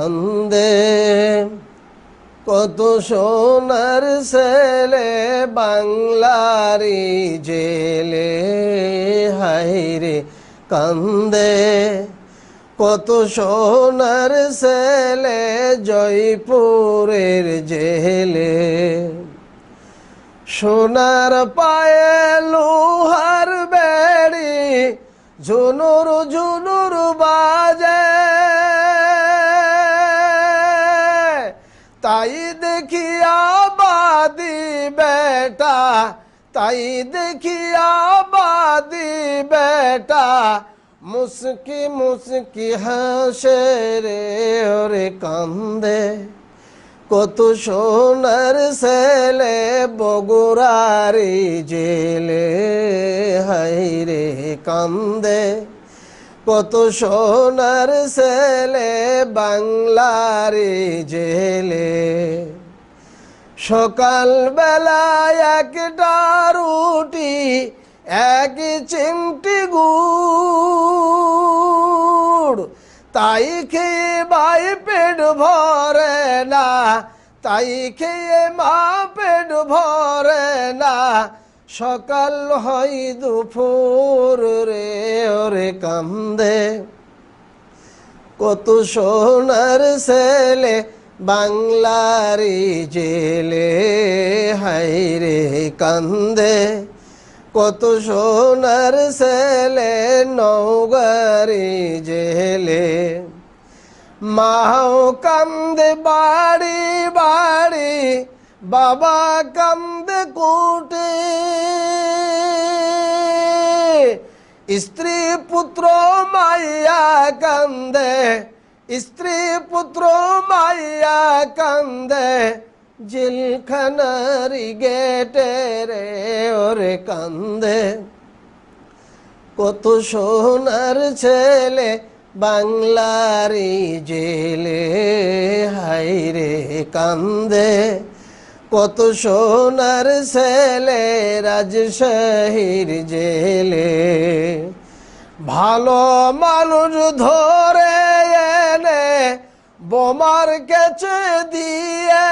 কান্দে। কত সোনার ছেলে বাংলারি জেলে হাইরে কান্দে। কত সোনার ছেলে জয়পুরের জেলে, সোনার পায়ে লোহার তাই দেখিয়া বাদি বেটা, তাই দেখিয়া বাদি বেটা, মুসকি মুসকি হাসে রে ওরে কান্দে। কত সোনার ছেলে বগুড়ারি জেলে হাইরে কান্দে। কত সোনার ছেলে বাংলারি জেলে। সকাল বেলায় একটা রুটি, এক চিমটি গুড়। তাই খেয়ে ভাই পেট ভরে না, তাই খেয়ে মা পেট ভরে না। সকাল হয় দুপুর রে। কান্দে। কত সোনার ছেলে বাংলারি জেলে হাইরে কান্দে। কত সোনার ছেলে নৌগারি জেলে। মাও কান্দে, বাড়ি বাড়ি, বাবা কান্দে কুটে। স্ত্রী পুত্র মাইয়া কান্দে, স্ত্রী পুত্র মাইয়া কান্দে, জিলখানারি গেটে রে ওরে কান্দে। কত সোনার ছেলে বাংলারি জেলে হাইরে কান্দে। কত সোনার ছেলে রাজশাহীর জেলে। ভালো মানুষ ধরে এনে বোমার কেচে দিয়ে,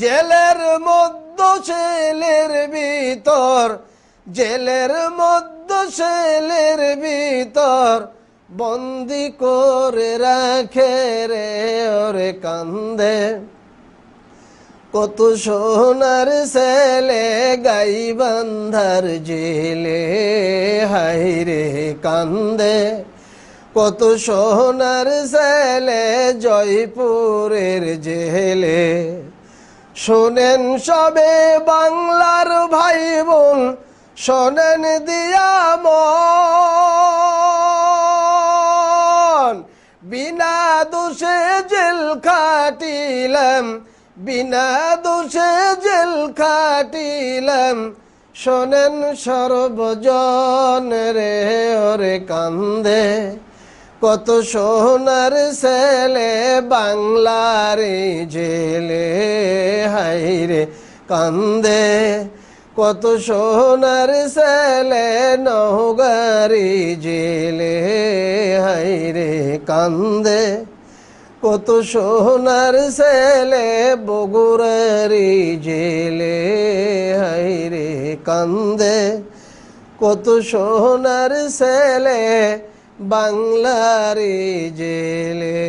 জেলের মধ্য ছেলের ভিতর, জেলের মধ্য ছেলের ভিতর বন্দি করে রাখে রে। ওরে কান্দে। কত সোনার ছেলে গাই বান্ধার জেলে, হাইরে কান্দে। কত সোনার ছেলে জয়পুরের জেলে। শোনেন সবে বাংলার ভাই বোন শোনেন দিয়া মন। বিনা খাটিলাম বিনা দোষে জেল খাটিলাম শোনেন সর্বজন রে, ওরে কান্দে। কত সোনার ছেলে বাংলারে জেলে হাইরে কান্দে। কত সোনার ছেলে নৌগারি জেলে হাইরে কান্দে। কত সোনার ছেলে বগুড়ারি জেলে হাইরে কান্দে। কত সোনার ছেলে বাংলারি জেলে।